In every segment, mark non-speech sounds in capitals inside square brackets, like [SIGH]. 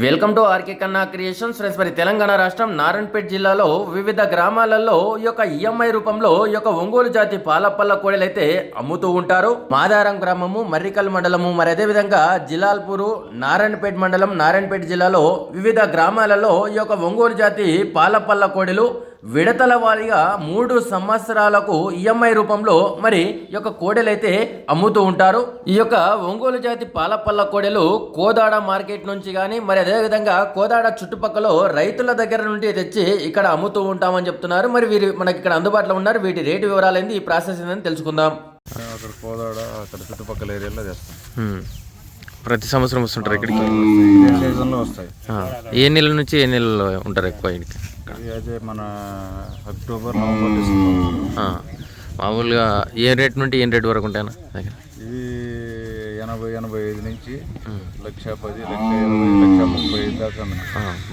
Welcome to RK Kanna creations. Friends మరి తెలంగాణ రాష్ట్రం నారాయణపేట జిల్లాలో వివిధ గ్రామాలలో ఈ యొక్క ఈఎంఐ రూపంలో ఈ యొక్క ఒంగోలు జాతి పాలపల్ల కోడలు అయితే అమ్ముతూ ఉంటారు. మాదారం గ్రామము మర్రికల్ మండలము మరి అదే విధంగా జిలాల్పూరు నారాయణపేట మండలం నారాయణపేట జిల్లాలో వివిధ గ్రామాలలో ఈ యొక్క ఒంగోలు జాతి పాలపల్ల కోడలు విడతల వారీగా మూడు సంవత్సరాలకు ఈఎంఐ రూపంలో మరి ఈ యొక్క కోడెలైతే అమ్ముతూ ఉంటారు. ఈ యొక్క ఒంగోలు జాతి పాలపల్ల కోడెలు కోదాడ మార్కెట్ నుంచి కానీ మరి అదేవిధంగా కోదాడ చుట్టుపక్కల రైతుల దగ్గర నుండి తెచ్చి ఇక్కడ అమ్ముతూ ఉంటామని చెప్తున్నారు. మరి వీరు మనకి ఇక్కడ అందుబాటులో ఉన్నారు. వీటి రేటు వివరాలు ఏంది? ఈ ప్రాసెస్ ఏందని తెలుసుకుందాం. అక్కడ కోదాడ అక్కడ చుట్టుపక్కల ఏరియాలో చేస్తాం. ప్రతి సంవత్సరం వస్తుంటారు ఇక్కడికి? వస్తాయి. ఏ నెల నుంచి ఏ నెలలో ఉంటారు ఎక్కువ ఇక్కడికి అయితే మన అక్టోబర్ నవంబర్ మామూలుగా ఏ రేట్ నుండి ఏ రేట్ వరకు ఉంటాయన్నా? దగ్గర ఇవి ఎనభై ఎనభై ఐదు నుంచి లక్ష పది లక్ష ఇరవై లక్ష ముప్పై ఐదు దాకా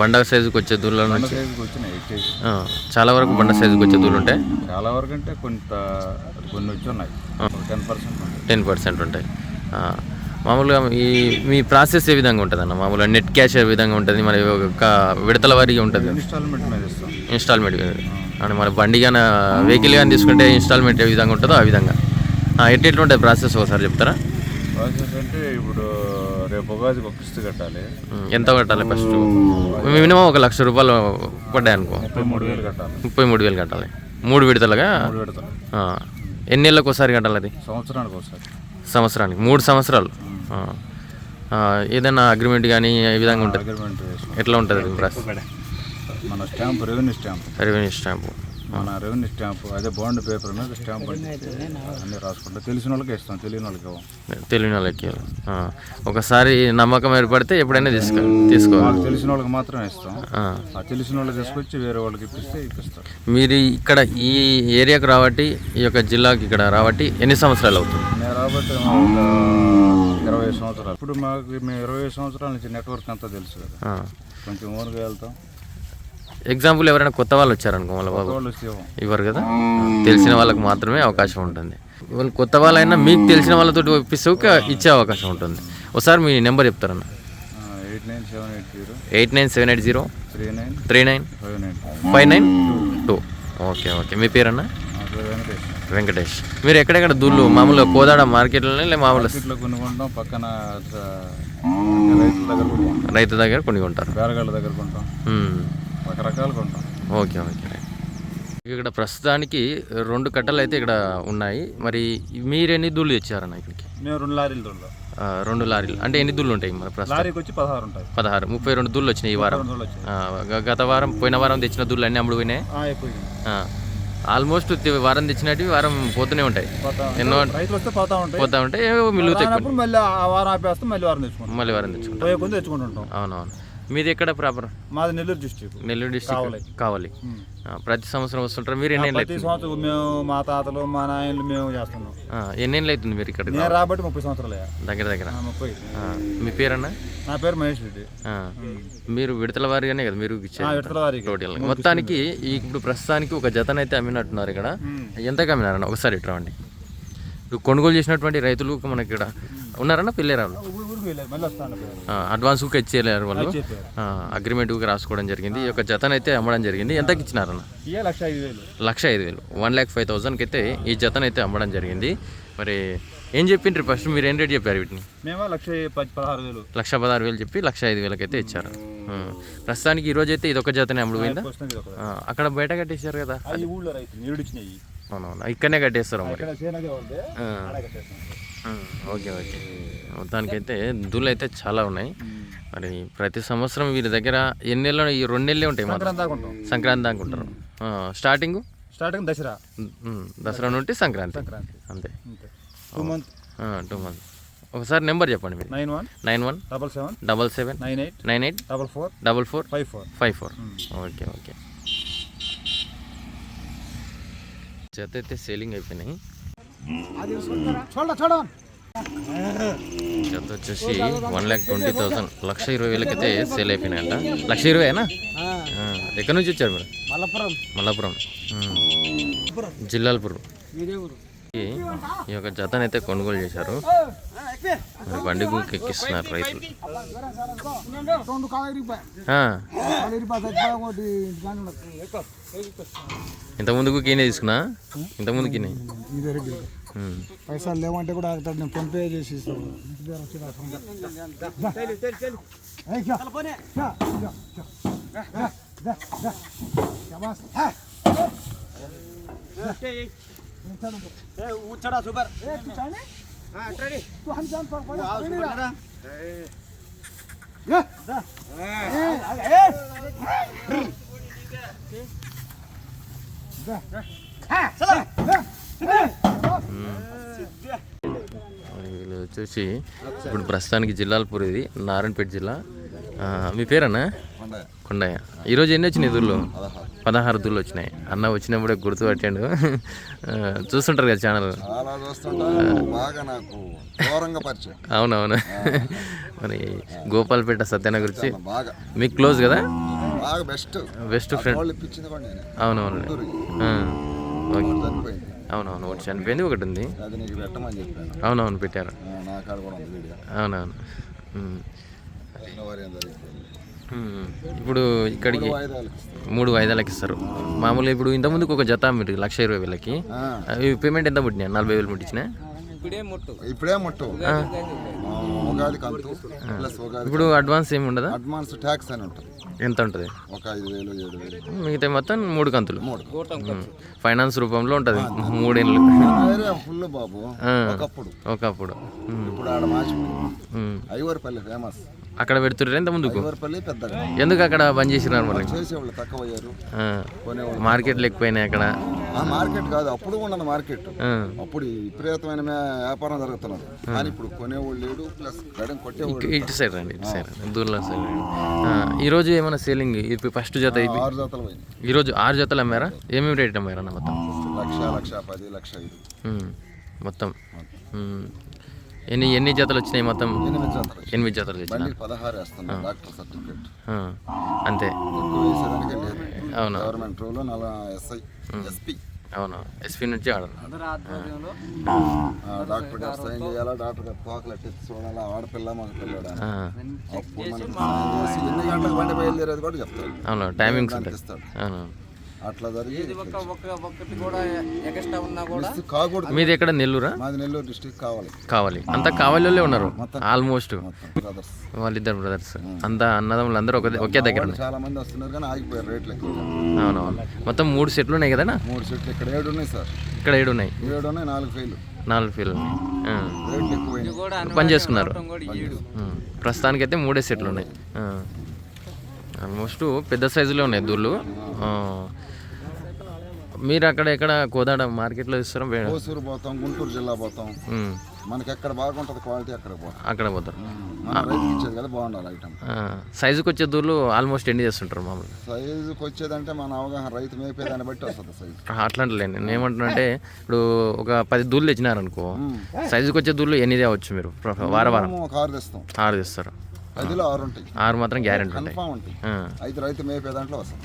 బండ సైజుకి వచ్చే దూళ్ళ సైజుకి వచ్చినాయి చాలా వరకు బండ సైజుకి వచ్చే దూళ్ళు ఉంటాయి? చాలా వరకు అంటే కొంత కొన్ని వచ్చి ఉన్నాయి. టెన్ పర్సెంట్ టెన్ పర్సెంట్ ఉంటాయి. మామూలుగా ఈ మీ ప్రాసెస్ ఏ విధంగా ఉంటుంది అన్న మామూలుగా నెట్ క్యాష్ ఏ విధంగా ఉంటుంది? మరి ఒక విడతల వారీగా ఉంటుంది. ఇన్స్టాల్మెంట్ అని మన బండి కానీ వెహికల్ కానీ తీసుకుంటే ఇన్స్టాల్మెంట్ ఏ విధంగా ఉంటుందో ఆ విధంగా. ఎట్లా ఉంటుంది ప్రాసెస్ ఒకసారి చెప్తారా? ప్రాసెస్ అంటే ఇప్పుడు రేపు ఉగాదికి ఒక కిస్తు కట్టాలి. ఎంత కట్టాలి ఫస్ట్? మినిమం ఒక లక్ష రూపాయలు పడ్డాయి అనుకో. ముప్పై మూడు వేలు కట్టాలి. ముప్పై మూడు వేలు కట్టాలి. మూడు విడతలుగా? ఎన్ని నెలలకు ఒకసారి కట్టాలి అది? సంవత్సరానికి ఒకసారి. సంవత్సరానికి మూడు సంవత్సరాలు. ఏదైనా అగ్రిమెంట్ కానీ ఏ విధంగా ఉంటుంది? ఎట్లా ఉంటుంది అది ప్రాసెస్ మన stamp revenue stamp revenue stamp మన రెవెన్యూ స్టాంప్ అదే బాండ్ పేపర్ మీద స్టాంప్ అన్ని రాసుకుంటాం తెలిసిన వాళ్ళకి ఇస్తాం తెలియని వాళ్ళకి ఇవ్వం. తెలియని వాళ్ళకి. ఒకసారి నమ్మకం ఏర్పడితే ఎప్పుడైనా తీసుకో తీసుకోవాలి. మాకు తెలిసిన వాళ్ళకి మాత్రమే ఇస్తాం. ఆ. తెలిసిన వాళ్ళకి తీసుకొచ్చి వేరే వాళ్ళకి ఇప్పిస్తే ఇప్పిస్తారు మీరు ఇక్కడ ఈ ఏరియాకు రాబట్టి ఈ యొక్క జిల్లాకి ఇక్కడ రాబట్టి ఎన్ని సంవత్సరాలు అవుతుంది? నేను రాబట్టి ఇరవై సంవత్సరాలు. ఇప్పుడు మాకు మేము ఇరవై సంవత్సరాల నుంచి నెట్వర్క్ అంతా తెలుసు కదా. కొంచెం ఊరుగా వెళ్తాం. ఎగ్జాంపుల్ ఎవరైనా కొత్త వాళ్ళు వచ్చారనుకో వాళ్ళ బాబు. ఇవ్వరు కదా? తెలిసిన వాళ్ళకి మాత్రమే అవకాశం ఉంటుంది. వాళ్ళు కొత్త వాళ్ళైనా మీకు తెలిసిన వాళ్ళతో ఇప్పిస్తే ఒక ఇచ్చే అవకాశం ఉంటుంది. ఒకసారి మీ number చెప్తారన్న. Eight nine seven eight zero. Eight nine seven eight zero. Three nine. Five nine. Two. Okay okay. మీ పేరన్న? వెంకటేష్. వెంకటేష్. మీరు ఎక్కడెక్కడ దూళ్ళు మామూలుగా కోదాడ మార్కెట్లోనే లే మామూలు పక్కన రైతుల దగ్గర రైతు దగ్గర కొన్ని కొంటారు బేరగాళ్ళ దగ్గర కొంటాం మ్మ్. రకరకాలు కొంటాం ఓకే ఓకే. ఇక్కడ ప్రస్తుతానికి రెండు కట్టలు అయితే ఇక్కడ ఉన్నాయి. మరి మీరు ఎన్ని దూళ్ళు తెచ్చారన్న ఇక్కడికి? మేము రెండు లారీలు రెండు ఆ, రెండు లారీలు. అంటే ఎన్ని దూళ్ళు ఉంటాయి మన ప్రస్తుతం? లారీకి వచ్చి పదహారు ఉంటాయి. పదహారు ముప్పై రెండు దూళ్ళు వచ్చినాయి ఈ వారం. గత వారం పోయిన వారం తెచ్చిన దూళ్ళు అన్నీ అమ్ముడు పోయినాయి. ఆల్మోస్ట్ వారం తెచ్చినట్టు వారం పోతూనే ఉంటాయి. పోతా ఎన్నో పోతా ఉంటాయి. ఉంటే మళ్ళీ వారం ఆపేస్తాం మళ్ళీ వారం తెచ్చుకుంటాం. మళ్ళీ వారం తెచ్చుకుంటాం తెచ్చుకుంటుంటాం. అవునవును. మీది ఎక్కడ ప్రాపర్? మాది నెల్లూరు డిస్టిక్ నెల్లూరు డిస్ట్రిక్ట్ కావాలి. ప్రతి సంవత్సరం వస్తుంటారు. మీరు ఎన్ని ప్రతి సంవత్సరం మేము మా తాతలు మా నాయనలు మేము చేస్తున్నాం. ఎన్నేళ్ళు అవుతుంది మీరు ఇక్కడ నేను రాబట్టి ముప్పై సంవత్సరాలు దగ్గర దగ్గర. ముప్పై. మీ పేరన్నా? నా పేరు మహేష్ రెడ్డి. మీరు విడతల వారిగానే కదా మీరు విడతల వారికి టోటల్ మొత్తానికి ఇప్పుడు ప్రస్తుతానికి ఒక జతనైతే అమ్మినట్టున్నారు ఇక్కడ. ఎంతకు అమ్మినారన్న ఒకసారి ఇట్లా అండి ఇప్పుడు కొనుగోలు చేసినటువంటి రైతులు మనకి ఇక్కడ ఉన్నారన్న? పిల్లేరాలు అడ్వాన్స్గా ఇచ్చేయలేరు వాళ్ళు. అగ్రిమెంట్ రాసుకోవడం జరిగింది. ఈ యొక్క జతనైతే అమ్మడం జరిగింది. ఎంతకి ఇచ్చినారన్న? లక్ష ఐదు వేలు. వన్ ల్యాక్ ఫైవ్ థౌసండ్కి అయితే ఈ జతనైతే అమ్మడం జరిగింది. మరి ఏం చెప్పిండ్రు ఫస్ట్ మీరు ఏం రేట్ చెప్పారు వీటిని? లక్ష పది పదహారు వేలు. లక్ష పదహారు వేలు చెప్పి లక్ష ఐదు వేలకైతే ఇచ్చారు. ఆ. ప్రస్తుతానికి ఈ రోజు అయితే ఇది ఒక జతనే అమ్ముడు పోయిందా? అక్కడ బయట కట్టేశారు కదా. అవునవును. ఇక్కడనే కట్టేస్తారు మరి. Okay okay. మొత్తానికైతే దూళ్ళు అయితే చాలా ఉన్నాయి. మరి ప్రతి సంవత్సరం వీరి దగ్గర ఎన్ని నెలలు ఈ రెండు నెలలే ఉంటాయి మాత్రం. సంక్రాంతి దాకా ఉంటారు. స్టార్టింగ్? స్టార్టింగ్ దసరా. దసరా నుండి సంక్రాంతి. సంక్రాంతి. అంతే. టూ మంత్ టూ మంత్స్ ఒకసారి నెంబర్ చెప్పండి మీరు. Nine one. Nine one. Double seven. Double seven. Nine eight. Nine eight. Double four. Double four. Five four. Five four. Okay okay. జత అయితే సేలింగ్ అయిపోయినాయి. జత వచ్చేసి వన్ ల్యాక్ ట్వంటీ థౌసండ్. లక్ష ఇరవై వేలకైతే సేల్ అయిపోయినాయంట. లక్ష ఇరవైనా ఎక్కడి నుంచి వచ్చారు మీరు? మలపురం మల్లాపురం. ఉమ్. జిల్లాలపురం. ఈ యొక్క జతనైతే కొనుగోలు చేశారు. బండి గుంకు ఎక్కిస్తున్నారు రైతులు. ఇంత ముందుకు కీనే తీసుకున్నా? ఇంత ముందు కీనే. పైసలు లేవంటే కూడా ఆగుతాడు నేను ఫోన్ పే చేసి ఇస్తాను ఇంటి పర్ వీళ్ళు వచ్చేసి ఇప్పుడు ప్రస్తుతానికి జిల్లాలపూర్ ఇది నారాయణపేట జిల్లా. ఆ, మీ పేరన్నా? కొండయ్య. ఈరోజు ఎన్ని వచ్చినాయి దూళ్ళు పదహారు. దూళ్ళు వచ్చినాయి. అన్న వచ్చినప్పుడే గుర్తుపట్టాడు ఆ, చూస్తుంటారు కదా ఛానల్. అవునవును. మరి గోపాల్పేట సత్యన గురించి మీకు క్లోజ్ కదా? బెస్ట్. Best friend. అవునవును. ఓకే. అవునవును ఒకటి చనిపోయింది ఒకటి ఉంది. అవునవును పెట్టారు. అవునవును. ఇప్పుడు ఇక్కడికి. మూడు వాయిదాలకి ఇస్తారు. మామూలుగా ఇప్పుడు ఇంతకుముందుకు ఒక జత మీరు లక్ష ఇరవై వేలకి. పేమెంట్ ఎంత పుట్టినాయి? నలభై వేలు ముట్టించిన? ఇప్పుడే ముట్టు. ఇప్పుడు అడ్వాన్స్ ఏమి ఉండదా? అడ్వాన్స్ ట్యాక్స్ అని ఉంటుంది. ఎంత ఉంటుంది? ఒక ఐదు వేలు ఏడు వేలు. మిగతా మొత్తం మూడు కంతులు. ఫైనాన్స్ రూపంలో ఉంటుంది. [LAUGHS] మూడేళ్ళు. ఫుల్ బాబు. ఒకప్పుడు. ఒకప్పుడు. ఇప్పుడు ఆడ. ఐవరపల్లి ఫేమస్. అక్కడ పెడుతుర్రు ఎంత ముందుకు? ఎందుకు అక్కడ బంద్ చేసినారు మరి? మార్కెట్లు ఎక్కువైనాయి అక్కడ. ఆ మార్కెట్ కాదు అప్పుడు ఉన్నది మార్కెట్. అప్పుడు విపరీతమైన వ్యాపారం జరుగుతున్నది. కానీ ఇప్పుడు కొనేవాళ్ళు లేడు ప్లస్ గడం కొట్టేవాళ్ళు ఇటు సైడ్ రండి ఇటు సైడ్ దూరంలో సైడ్ రండి. ఈరోజు ఏమైనా సేలింగ్ ఇప్పుడు ఫస్ట్ జత అయిపోయి ఆరు జాతలు ఈరోజు ఆరు జతలు అమ్మారా? ఏమేమి రేట్ అమ్మారా మొత్తం? లక్ష లక్ష పది లక్ష ఐదు. మొత్తం. ఎన్ని ఎన్ని జతలు వచ్చినాయి మొత్తం? ఎనిమిది జాతలు పదహారు వేస్తున్నాం డాక్టర్ సర్టిఫికేట్. అంతే. అవును? గవర్నమెంట్ రూల్ నల ఎస్ఐ ఎస్పీ. అవును? ఎస్పీ నుంచి డాక్టర్ గారు సైన్ చేయాలా? డాక్టర్ గారు తోకలు ఎట్టి చూడాలా? ఆడపిల్ల మగ పిల్లడా? ఎన్ని గంటలకు బండి బయలుదేరేది కూడా చెప్తాడు. అవును? టైమింగ్స్ అవును? అట్లా జరిగి ఒకటి కూడా ఎక్స్ట్రా ఉన్నా కూడా మిస్ కాకూడదు. మీది ఎక్కడ నెల్లూరా? మాది నెల్లూరు డిస్టిక్ కావాలి. కావాలి. అంతా కావాలిలోనే ఉన్నారు. ఆల్మోస్ట్ బ్రదర్స్ వాళ్ళిద్దరు బ్రదర్స్ అంతా అన్నదమ్ములు అందరూ ఒకే ఒకే దగ్గర చాలా మంది వస్తున్నారు కానీ ఆగిపోయారు రేట్లు ఎక్కువ. అవునవును. మొత్తం మూడు సెట్లు ఉన్నాయి కదా మూడు సెట్లు ఇక్కడ ఏడు ఉన్నాయి సార్. ఇక్కడ ఏడు ఉన్నాయి. ఏడు ఉన్నాయి నాలుగు ఫెయిల్. నాలుగు ఫీల్ పని చేసుకున్నారు. ప్రస్తుతానికైతే మూడే సెట్లు ఉన్నాయి. ఆల్మోస్ట్ పెద్ద సైజులో ఉన్నాయి దూళ్ళు. ఆ. మీరు అక్కడ ఎక్కడ కోదాడ మార్కెట్లో ఇస్తారా? కోసూరు పోతాం గుంటూరు జిల్లా పోతాం. మనకి ఎక్కడ బాగుంటుంది క్వాలిటీ అక్కడ పోతాం అక్కడ పోతారు. మన రైతుకి ఇచ్చేది కదా బాగుండాలి ఐటమ్. సైజుకి వచ్చే దూళ్ళు ఆల్మోస్ట్ ఎన్ని చేస్తుంటారు మామూలుగా? సైజుకి వచ్చేదంటే మన అవగాహన రైతు మేపేదాన్ని బట్టి వస్తుంది సైజు. అట్లాంటిలేండి. నేను ఏమంటున్నా అంటే ఇప్పుడు ఒక పది దూళ్ళు తెచ్చినారనుకో సైజుకి వచ్చే దూళ్ళు ఎన్ని తేవచ్చు మీరు? వారం వారం. ఆరు తెస్తాం. ఆరు తెస్తారు. పదిలో ఆరు ఉంటాయి. ఆరు మాత్రం గ్యారెంటీ ఉంటాయి. కన్ఫామ్ ఉంటాయి. అయితే రైతు మేపే దాంట్లో వస్తుంది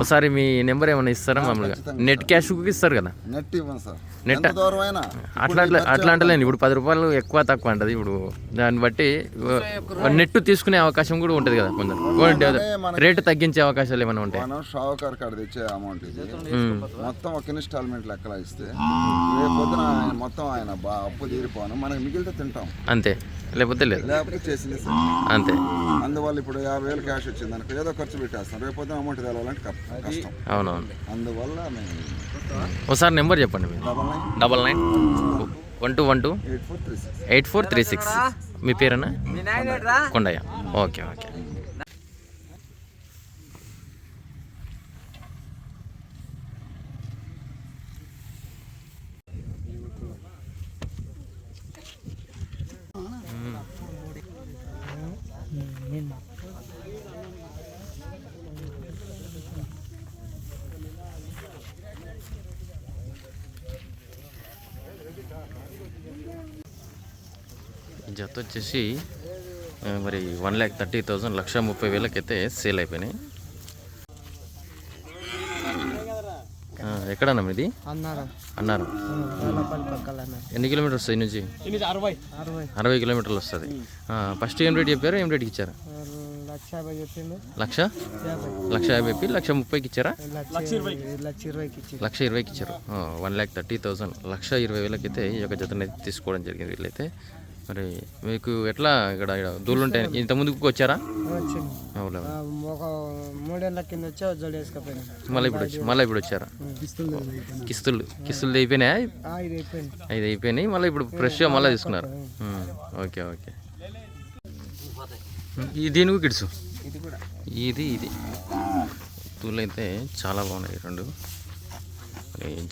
ఒకసారి మీ నెంబర్ ఏమైనా ఇస్తారా మామూలుగా? నెట్ క్యాష్ ఇస్తారు కదా? నెట్ ఇవ్వండి సార్. నెట్ ఎంత దూరం అయినా అట్లా అట్లా అట్లా అంటలేండి ఇప్పుడు పది రూపాయలు ఎక్కువ తక్కువ అంటది. ఇప్పుడు దాన్ని బట్టి నెట్ తీసుకునే అవకాశం కూడా ఉంటుంది కదా కొందరు. రేటు తగ్గించే అవకాశాలు ఏమైనా ఉంటాయి? మనం షావుకార్ కాడ తెచ్చే అమౌంట్ ఇది. మొత్తం ఒక ఇన్స్టాల్మెంట్ లెక్కలా ఇస్తే రేపు పొద్దున ఆయన మొత్తం ఆయన బా అప్పు తీరిపోను. మనకి మిగిలితే తింటాం. అంతే. లేకపోతే లేదు. లేకపోతే చేసింది సార్. అంతే. అందువల్ల ఇప్పుడు యాభై వేలు క్యాష్ వచ్చింది అనుకో ఏదో ఖర్చు పెట్టేస్తాం. రేపు పొద్దున అమౌంట్ తెలవాలంటే కష్టం. అవునవును. అందువల్ల ఒకసారి నెంబర్ చెప్పండి మీరు. Double nine. Double nine. One two one two. Eight four three six. Eight four three six. మీ పేరేనా కొండయ్య. Okay okay. జత వచ్చేసి మరి వన్ ల్యాక్ థర్టీ థౌజండ్ లక్ష ముప్పై వేలకైతే సేల్ అయిపోయినాయి. ఎక్కడన్నా ఇది? అన్నారు. ఎన్ని కిలోమీటర్స్ వస్తాయి నుంచి? అరవై. కిలోమీటర్లు వస్తుంది. ఫస్ట్ ఏం రేట్ చెప్పారు? ఏం రేట్కి ఇచ్చారు? లక్ష లక్ష? యాభై. లక్ష యాభైకి లక్ష ముప్పైకి ఇచ్చారా? లక్ష ఇరవై. లక్ష ఇరవైకి ఇచ్చారు. వన్ ల్యాక్ థర్టీ థౌసండ్ లక్ష ఇరవై వేలకైతే ఈ యొక్క జతను అయితే తీసుకోవడం జరిగింది వీళ్ళైతే. మరి మీకు ఎట్లా ఇక్కడ ఇక్కడ దూళ్ళు ఉంటాయి ఇంత ముందుకు వచ్చారా? మూడేళ్ళ కింద వచ్చి జోడి వేసుకపోయినా. మళ్ళీ ఇప్పుడు వచ్చి మళ్ళీ ఇప్పుడు వచ్చారా? కిస్తులు కిస్తులు అయిపోయినాయా. ఇది అయిపోయినాయి. మళ్ళీ ఇప్పుడు ఫ్రెష్గా మళ్ళీ తీసుకున్నారు. Okay okay. ఈ దీనికి కిడ్స్ ఇది ఇది తూళ్ళు అయితే చాలా బాగున్నాయి రెండు.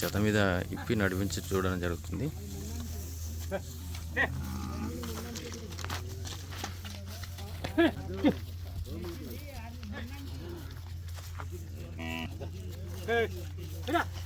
జత మీద ఇప్పి నడిపించి చూడడం జరుగుతుంది. ね。Hey, hey, hey.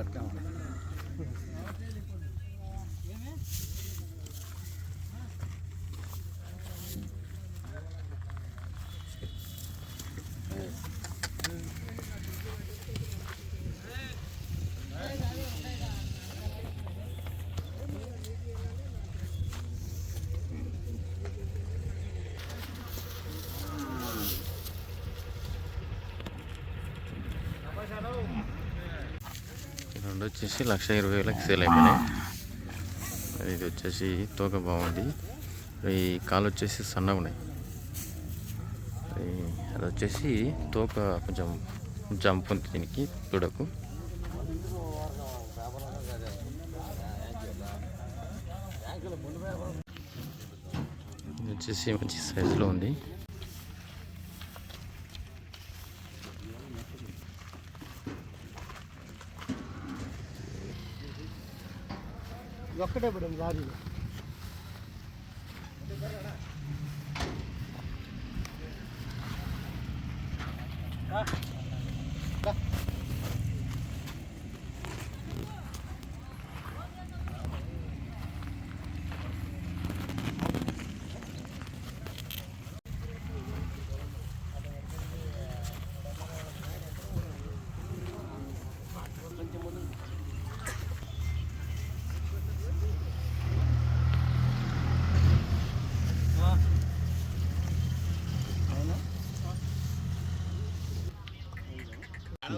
ఈ రెండు వచ్చేసి లక్ష ఇరవై వేలకు సేల్ అయిపోయినాయి. అది ఇది వచ్చేసి తోక బాగుంది ఈ కాలు వచ్చేసి సన్నగా ఉన్నాయి. అది వచ్చేసి తోక కొంచెం జంప్ ఉంది దీనికి తుడకు ఇది వచ్చేసి మంచి సైజులో ఉంది. ఒక్కటే పడింది లారీలో.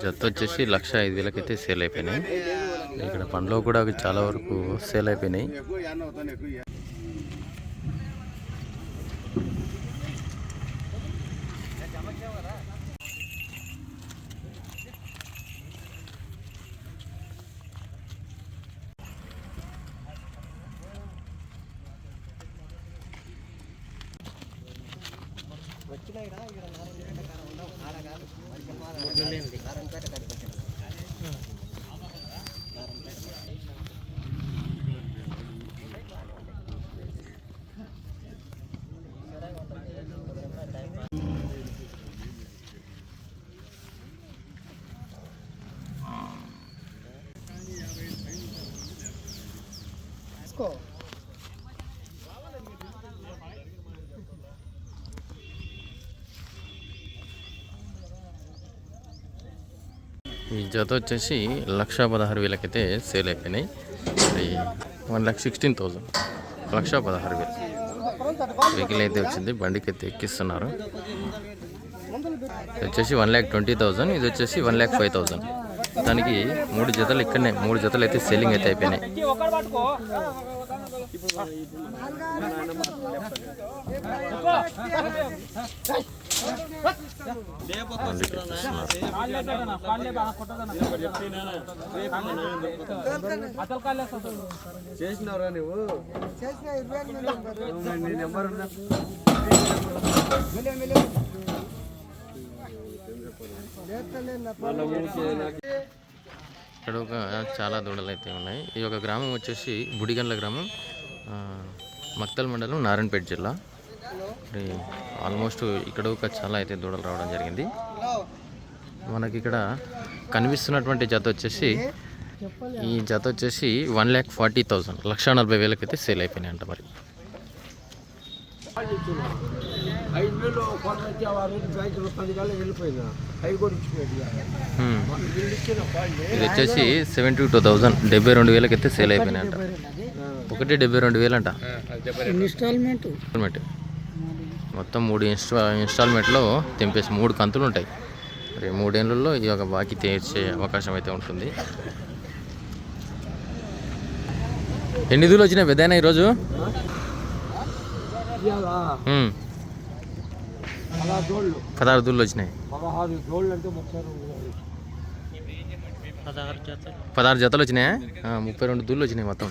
జత వచ్చేసి లక్ష ఐదు వేలకైతే సేల్ అయిపోయినాయి. ఇక్కడ పండ్లో కూడా అవి చాలా వరకు సేల్ అయిపోయినాయి. తీసుకో ఈ జత వచ్చేసి లక్ష పదహారు వేలకైతే సేల్ అయిపోయినాయి. మరి వన్ ల్యాక్ సిక్స్టీన్ థౌజండ్ లక్ష పదహారు వేలు. వెహికల్ అయితే వచ్చింది. బండికి అయితే ఎక్కిస్తున్నారు. ఇది వచ్చేసి వన్ ల్యాక్ ట్వంటీ థౌజండ్ ఇది వచ్చేసి వన్ ల్యాక్ ఫైవ్ థౌజండ్ దానికి మూడు జతలు ఇక్కడనే మూడు జతలు అయితే సెల్లింగ్ అయితే అయిపోయినాయి. చేసినవరా నువ్వు? నీ నెంబర్ ఇక్కడ ఒక చాలా దూడలు అయితే ఉన్నాయి. ఈ యొక్క గ్రామం వచ్చేసి బుడిగండ్ల గ్రామం మక్తల్ మండలం నారాయణపేట జిల్లా. ఆల్మోస్ట్ ఇక్కడ ఒక చాలా అయితే దూడలు రావడం జరిగింది. మనకి ఇక్కడ కనిపిస్తున్నటువంటి జత వచ్చేసి ఈ జత వచ్చేసి వన్ ల్యాక్ ఫార్టీ థౌసండ్. లక్ష నలభై వేలకి అయితే సేల్ అయిపోయినాయి అంట మరి ఇది వచ్చేసి సెవెంటీ టూ థౌసండ్ డెబ్బై రెండు వేలకి అయితే సేల్ అయిపోయినాయి అంట ఒకటి డెబ్బై రెండు వేలు అంట ఇన్స్టాల్మెంట్? ఇన్స్టాల్మెంట్. మొత్తం మూడు ఇన్స్టా ఇన్స్టాల్మెంట్లో తెంపేసి మూడు కంతులు ఉంటాయి. మరి మూడేళ్ళలో ఈ యొక్క బాకీ తీర్చే అవకాశం అయితే ఉంటుంది. ఎన్ని దూలు వచ్చినాయి పెద్దయినా ఈరోజు? పదహారు దూళ్ళు వచ్చినాయి. పదహారు జతలు. వచ్చినాయా? ముప్పై రెండు దూళ్ళు వచ్చినాయి మొత్తం.